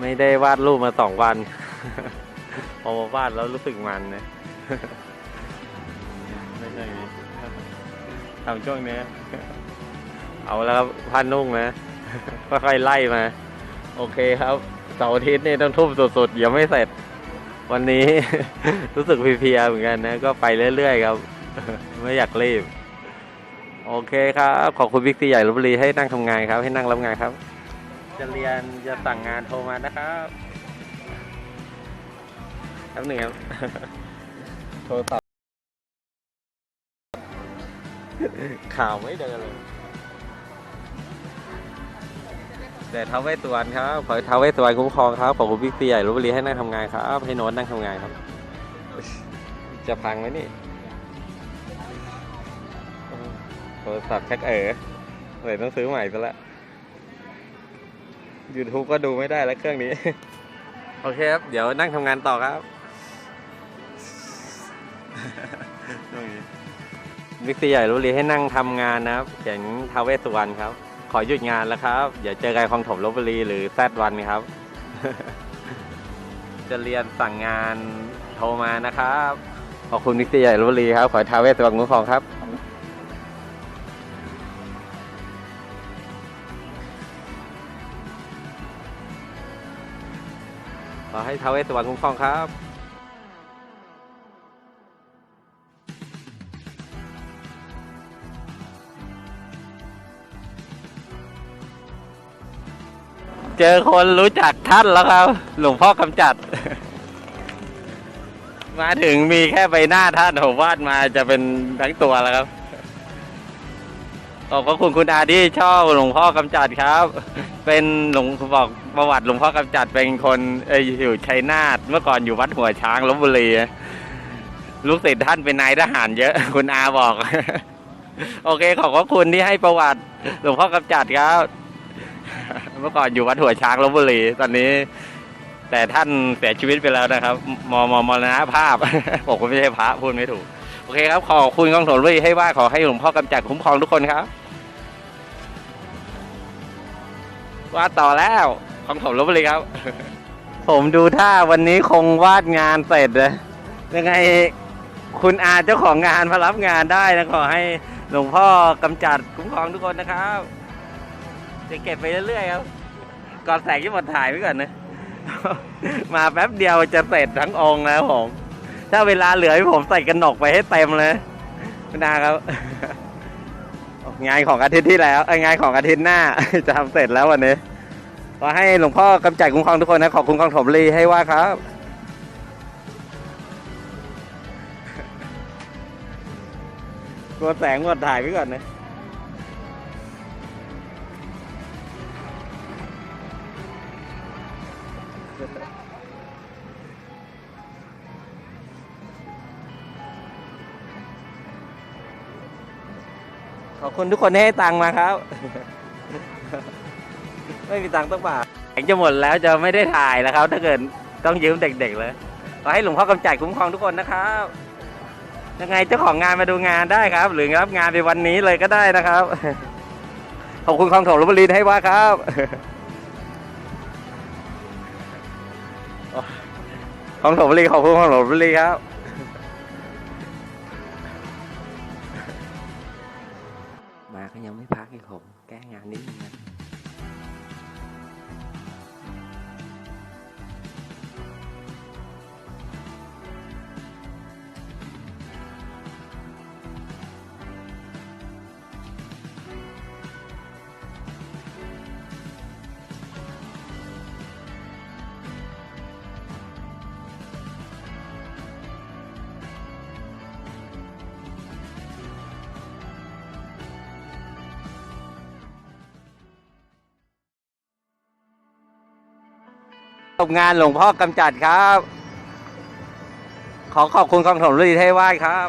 ไม่ได้วาดรูปมาสองวัน พอมาวาดแล้วรู้สึกมันนะไม่ใช่ไงทำช่วงนี้ เอาแล้วครับพันนุ่งนะ ค่อยๆไล่มา โอเคครับเสาร์อาทิตย์นี่ต้องทุ่มสุดๆยังไม่เสร็จ วันนี้ รู้สึกเพลียๆเหมือนกันนะ ก็ไปเรื่อยๆครับ ไม่อยากรีบ โอเคครับ ขอบคุณบิ๊กซีใหญ่ลบุรีให้นั่งทำงานครับ ให้นั่งรับงานครับ จะเรียนจะสั่งงานโทรมานะครับแป๊บหนึ่งครับ โทรศัพท์ข่าวไม่เดินเลยแต่ท้าวเวสสุวรรณครับขอให้ท้าวเวสสุวรรณคุ้มครองครับขอบคุณบิ๊กซีใหญ่ลพบุรีให้นั่งทำงานครับ ให้โน้ตนั่งทำงานครับ จะพังไหมนี่โทรศัพท์ชักเอ๋อเลยต้องซื้อใหม่ซะละ YouTube ก็ดูไม่ได้แล้วเครื่องนี้ โอเคครับ เดี๋ยวนั่งทำงานต่อครับวิกซีใหญ่รู้รีให้นั่งทำงานนะครับเขียนทาวเวสสุวรรณครับ ขอหยุดงานแล้วครับ เดี๋ยวเจอกันคลองถมลบบุรีหรือแซดวันครับ จะเรียนสั่งงานโทรมานะครับ ขอบคุณวิกซีใหญ่ลบบุรีครับ ขอให้ทาวเวสสุวรรณคุ้มครองครับ ขอให้ท้าวเวสสวรรค์คุ้มครองครับเจอคนรู้จักท่านแล้วครับ หลวงพ่อกำจัด มาถึงมีแค่ใบหน้าท่านผมวาดมาจะเป็นทั้งตัวแล้วครับ ขอบพระคุณคุณอาที่ชอบหลวงพ่อกำจัดครับ เป็นหลวงบอกประวัติหลวงพ่อกำจัดเป็นคนเอออยู่ชัยนาทเมื่อก่อนอยู่วัดหัวช้างลบบุรีลูกศิษย์ท่านเป็นนายทหารเยอะ คุณอาบอก โอเค ขอบพระคุณที่ให้ประวัติหลวงพ่อกำจัดครับ เมื่อก่อนอยู่วัดหัวช้างลบบุรีตอนนี้ แต่ท่านเสียชีวิตไปแล้วนะครับ มมมรณภาพผมก็ไม่ใช่พระพูดไม่ถูกโอเคครับ ขอบคุณกองถนนบุรีให้ว่าขอให้หลวงพ่อกำจัดคุ้มครองทุกคนครับ วาดต่อแล้ว ของผมลบบุรีครับ ผมดูท่าวันนี้คงวาดงานเสร็จเลยยังไงคุณอาเจ้าของงานมารับงานได้นะขอให้หลวงพ่อกำจัดคุ้มครองทุกคนนะครับ จะเก็บไปเรื่อยๆครับ ก่อนแสงที่หมดถ่ายไว้ก่อนนะ มาแป๊บเดียวจะเสร็จทั้งองค์แล้วผม ถ้าเวลาเหลือให้ผมใส่กระหนกไปให้เต็มเลยคุณอาครับ งานของอาทิตย์ที่แล้วงานของอาทิตย์หน้า จะทำเสร็จแล้ววันนี้ขอให้หลวงพ่อกำจัดคุ้มครองทุกคนนะ ขอบคุณกองถมรีให้ว่าครับกลัวแสงหมดถ่ายไว้ก่อนนะ ขอบคุณทุกคนที่ให้ตังค์มาครับ ไม่มีตังค์ต้องบาทแสงจะหมดแล้วจะไม่ได้ถ่ายแล้วครับ ถ้าเกิดต้องยืมเด็กๆเลยขอให้หลวงพ่อกำจัดคุ้มครองทุกคนนะครับยังไงเจ้าของงานมาดูงานได้ครับ หรือรับงานในวันนี้เลยก็ได้นะครับ ขอบคุณคลองถมลพบุรีให้ว่าครับคลองถมลพบุรีขอบคุณคลองถมลพบุรีครับ มาก็ยังไม่พักอี ตกงานนิดนึงนะจบงานหลวงพ่อกำจัดครับ ขอขอบคุณกองถมฤดีเทวาสครับ